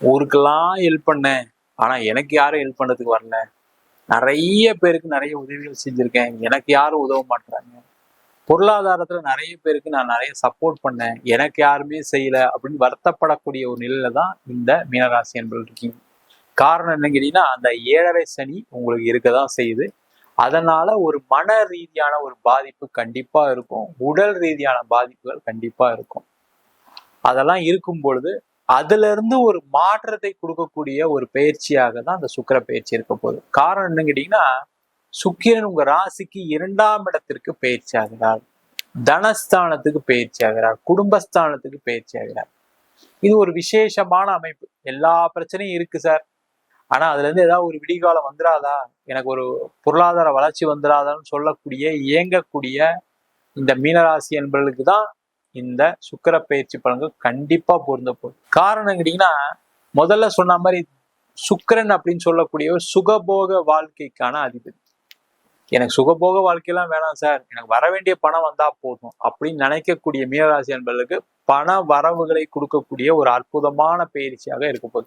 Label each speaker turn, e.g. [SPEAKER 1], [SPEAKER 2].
[SPEAKER 1] ஊருக்கெல்லாம் ஹெல்ப் பண்ணேன். ஆனா எனக்கு யாரும் ஹெல்ப் பண்ணதுக்கு வரல. நிறைய பேருக்கு நிறைய உதவிகள் செஞ்சிருக்கேன். எனக்கு யாரும் உதவ மாட்டாங்க பொருளாதாரத்துல நிறைய பேருக்கு நான் நிறைய சப்போர்ட் பண்ணேன். எனக்கு யாருமே செய்யல அப்படின்னு வருத்தப்படக்கூடிய ஒரு நிலையில தான் இந்த மீனராசி என்பது இருக்கீங்க. காரணம் என்ன கேட்டீங்கன்னா அந்த ஏழரை சனி உங்களுக்கு இருக்க தான் செய்யுது. அதனால ஒரு மன ரீதியான ஒரு பாதிப்பு கண்டிப்பா இருக்கும். உடல் ரீதியான பாதிப்புகள் கண்டிப்பா இருக்கும். அதெல்லாம் இருக்கும் பொழுது அதுல இருந்து ஒரு மாற்றத்தை கொடுக்கக்கூடிய ஒரு பயிற்சியாக தான் அந்த சுக்கிர பயிற்சி இருக்க போகுது. காரணம் என்னன்னு கேட்டீங்கன்னா சுக்கிரன் உங்க ராசிக்கு இரண்டாம் இடத்திற்கு பயிற்சி ஆகிறார் தனஸ்தானத்துக்கு பயிற்சி ஆகிறார் குடும்பஸ்தானத்துக்கு பயிற்சி ஆகிறார் இது ஒரு விசேஷமான அமைப்பு. எல்லா பிரச்சனையும் இருக்கு சார். ஆனா அதுல இருந்து ஏதாவது ஒரு விடிகாலம் வந்துடாதா எனக்கு ஒரு பொருளாதார வளர்ச்சி வந்துடாதான்னு சொல்லக்கூடிய இயங்கக்கூடிய இந்த மீனராசி என்பவர்களுக்கு தான் இந்த சுக்கர பயிற்சி பலன்கள் கண்டிப்பா பொருந்த போகுது. காரணம் கேட்டீங்கன்னா முதல்ல சொன்ன மாதிரி சுக்கரன் அப்படின்னு சொல்லக்கூடிய சுகபோக வாழ்க்கைக்கான அதிபதி. எனக்கு சுகபோக வாழ்க்கையெல்லாம் வேணாம் சார். எனக்கு வர வேண்டிய பணம் வந்தா போதும் அப்படின்னு நினைக்கக்கூடிய மீனராசி என்பதற்கு பண வரவுகளை கொடுக்கக்கூடிய ஒரு அற்புதமான பயிற்சியாக இருக்க போகுது.